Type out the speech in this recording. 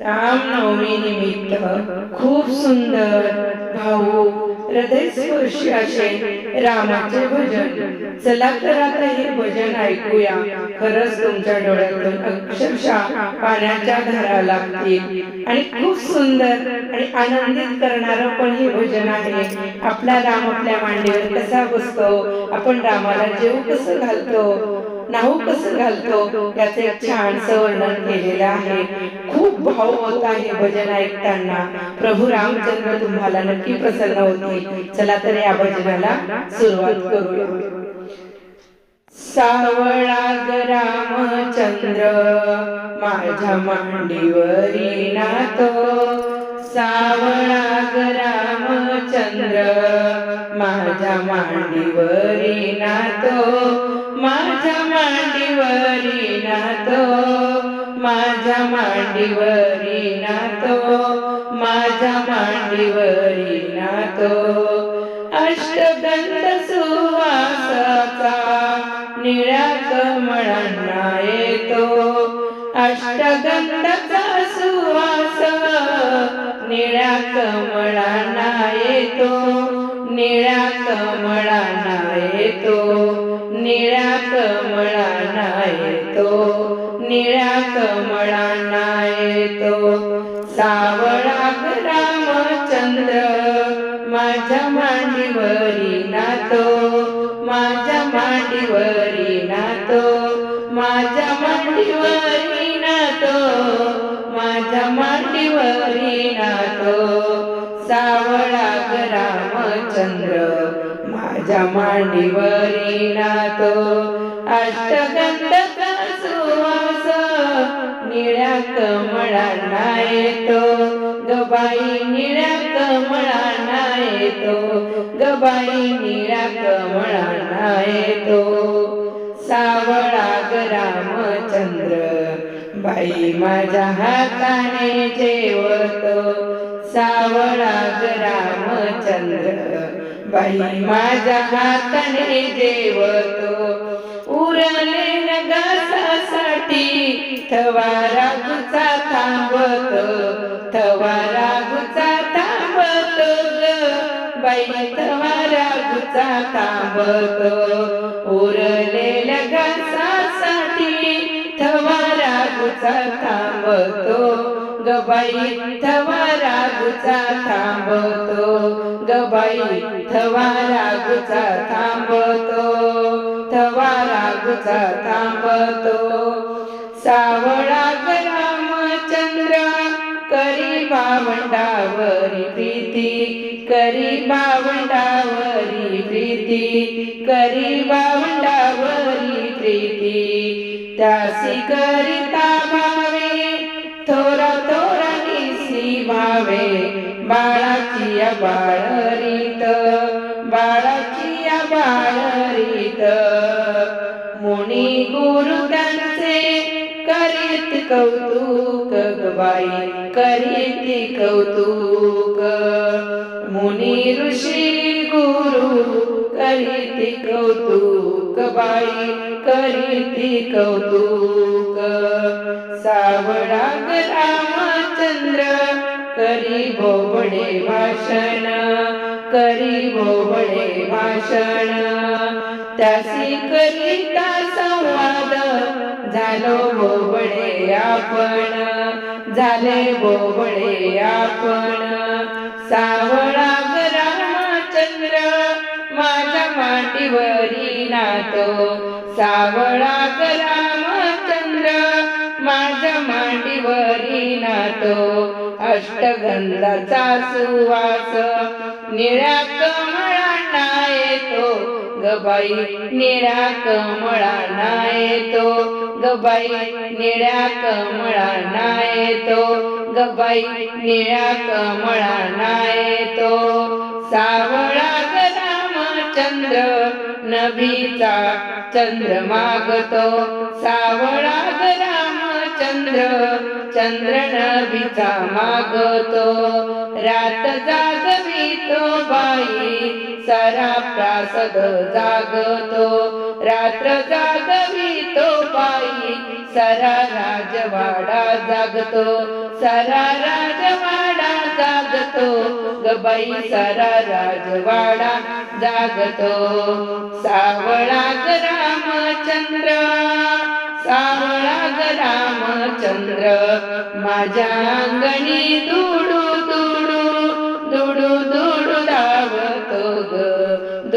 रामनवमी निमित्त खूप सुंदर भाऊ हृदयस्पर्शी असे रामाचे भजन. चला तर आता हे भजन ऐकूया. खरंच तुमच्या डोळ्यातून अक्षरशः पाण्याच्या धारा लागतील. आणि खूप सुंदर आणि आनंदित करणार पण हे भजन आहे. आपला राम आपल्या मांडीवर कसा बसतो? आपण रामाला जेव कसं घालतो? नाहू कसं घालतो? त्याचं एक छानसं वर्णन केलेलं आहे. खूप भाव होत आहे भजन ऐकताना. प्रभू रामचंद्र तुम्हाला नक्की प्रसन्न होते चला तर या भजनाला सुरुवात करूया सावळा ग रामचंद्र माझ्या मांडीवरी नातो. सावळा ग रामचंद्र माझ्या मांडीवरी नातो माझ्या मांडीवरी नातो माझ्या मांडीवरी नातो माझ्या मांडीवरी नातो. अष्टगंध सुवासाचा निळ्या कमळांना येतो. अष्टगंधाचा सुवास निळ्या कमळांना येतो. निळ्या कमळांना येतो निळ्या कमळांना येतो निळ्या कमळांना येतो सावळा रामचंद्र माझ्या मांडीवरी नातो माझ्या मांडीवरी नातो माझ्या मांडीवर चंद्र माझ्या मांडीवरी नातो. अष्टगंध सुवास निळ्या कमळांना येतो. गबाई निळ्या कमळांना येतो. गबाई निळ्या कमळांना येतो. सावळा रामचंद्र बाई माझ्या हाताने जेवतो. सावळाग रामचंद्र बाई माझ्या हाताने देवतो. उरले नगासाठी थवा रागुचा थांबतो थवा रागुचा थांबतो ग. बाई थवा रागुचा थांबतो. थांबतो गबाई थवा रागुचा थांबतो गबाई थवा रागुचा थांबतो थवा रागुचा थांबतो सावळा रामचंद्र करी बावंडावरी प्रीती. करी बावंडावरी प्रीती. करी बावंडावरी प्रीती. त्यासी करिता भावे थोरा थोरा निसी भावे बाळाची बाळरीत बाळाची बाळरीत मुनी गुरु त्यांचे करीत कौतुक गवाई करीत कौतुक. मुनी ऋषी गुरु करीत कौतुक. बाई करीती कौतुक. सावळा रामचंद्र करी भोबडे भाषण करी भोबडे भाषण. त्यासी करिता संवाद झालो भोबडे आपण झाले भोबडे आपण. सावळा रामचंद्र माझ्या माटीवरी नातो सावळा ग रामचंद्र माझ्या मांडीवरी नातो. अष्टगंधाचा सुवास निळ्या कमळांना येतो. गबाई निळ्या कमळांना येतो. गबाई निळ्या कमळांना येतो. गबाई निळ्या कमळांना येतो. सावळा ग चंद्र नभीचा चंद्र मागतो. सावळा रामचंद्र चंद्र नभीचा मागतो. रात जागवितो बाई सारा प्रासद जागतो. रात्र जागवितो बाई सारा राजवाडा जागतो. सारा राजवाडा बाई सारा राजवाडा जागतो. सावळा रामचंद्र सावळा रामचंद्र माझ्या अंगणी दुडू